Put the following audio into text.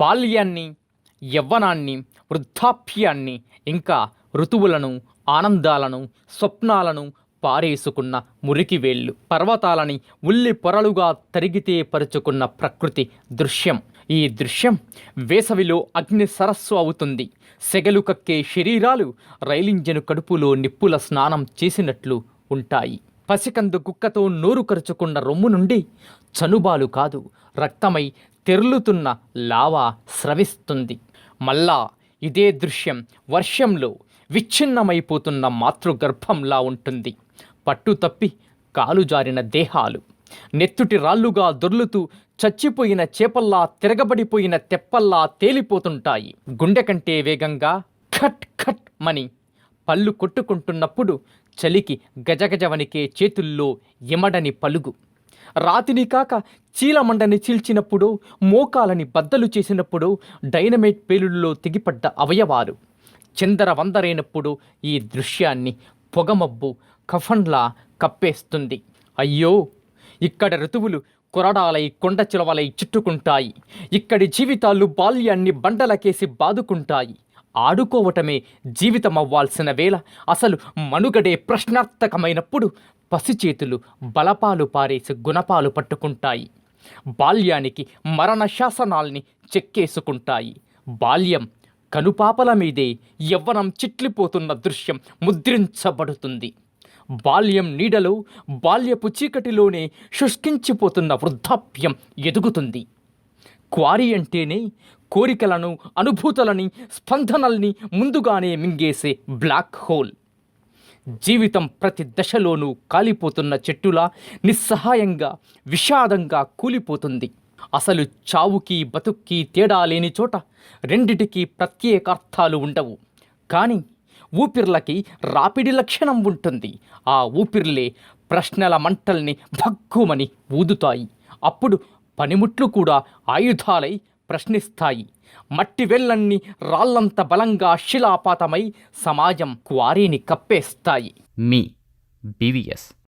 బాల్యాన్ని యవ్వనాన్ని వృద్ధాప్యాన్ని ఇంకా ఋతువులను ఆనందాలను స్వప్నాలను పారేసుకున్న మురికివేళ్ళు పర్వతాలని ఉల్లి పొరలుగా తరిగితే పరుచుకున్న ప్రకృతి దృశ్యం. ఈ దృశ్యం వేసవిలో అగ్ని సరస్సు అవుతుంది. సెగలు కక్కే శరీరాలు రైలింజను కడుపులో నిప్పుల స్నానం చేసినట్లు ఉంటాయి. పసికందు కుక్కతో నోరు కరుచుకున్న రొమ్ము నుండి చనుబాలు కాదు రక్తమై తెరులుతున్న లావా స్రవిస్తుంది. మళ్ళా ఇదే దృశ్యం వర్షంలో విచ్ఛిన్నమైపోతున్న మాతృగర్భంలా ఉంటుంది. పట్టు తప్పి కాలు జారిన దేహాలు. నెత్తుటి రాళ్ళుగా దొర్లుతూ చచ్చిపోయిన చేపల్లా తిరగబడిపోయిన తెప్పల్లా తేలిపోతుంటాయి. గుండె కంటే వేగంగా ఖట్ ఖట్ మని పళ్ళు కొట్టుకుంటున్నప్పుడు చలికి గజగజ వణికే చేతుల్లో ఇమడని పలుగు. రాతిని కాక చీలమండని చీల్చినప్పుడు మోకాలని బద్దలు చేసినప్పుడు డైనమైట్ పేలుల్లో తెగిపడ్డ అవయవాలు. చందర వందరైనప్పుడు ఈ దృశ్యాన్ని పొగమబ్బు కఫన్లా కప్పేస్తుంది. అయ్యో! ఇక్కడ ఋతువులు కొరడాలై కొండ చిలవలై చుట్టుకుంటాయి. ఇక్కడి జీవితాలు బాల్యాన్ని బండలకేసి బాదుకుంటాయి. ఆడుకోవటమే జీవితం అవ్వాల్సిన వేళ. అసలు మనుగడే ప్రశ్నార్థకమైనప్పుడు పసిచేతులు బలపాలు పారేసి గుణపాలు పట్టుకుంటాయి. బాల్యానికి మరణ శాసనాల్ని చెక్కేసుకుంటాయి. బాల్యం కనుపాపల మీదే యవ్వనం చిట్లిపోతున్న దృశ్యం ముద్రించబడుతుంది. బాల్యం నీడలో బాల్యపు చీకటిలోనే శుష్కించిపోతున్న వృద్ధాప్యం ఎదుగుతుంది. క్వారీ అంటేనే కోరికలను అనుభూతులని స్పందనల్ని ముందుగానే మింగేసే బ్లాక్ హోల్. జీవితం ప్రతి దశలోనూ కాలిపోతున్న చెట్టులా నిస్సహాయంగా విషాదంగా కూలిపోతుంది. అసలు చావుకి బతుక్కి తేడా లేని చోట రెండిటికి ప్రత్యేక అర్థాలు ఉండవు. కానీ ఊపిర్లకి రాపిడి లక్షణం ఉంటుంది. ఆ ఊపిర్లే ప్రశ్నల మంటల్ని భగ్గుమని ఊదుతాయి. అప్పుడు పనిముట్లు కూడా ఆయుధాలై ప్రశ్నిస్తాయి. మట్టి వెళ్ళన్ని రాళ్ళంత బలంగా శిలాపాతమై సమాజం క్వారీని కప్పేస్తాయి. మీ బీవీఎస్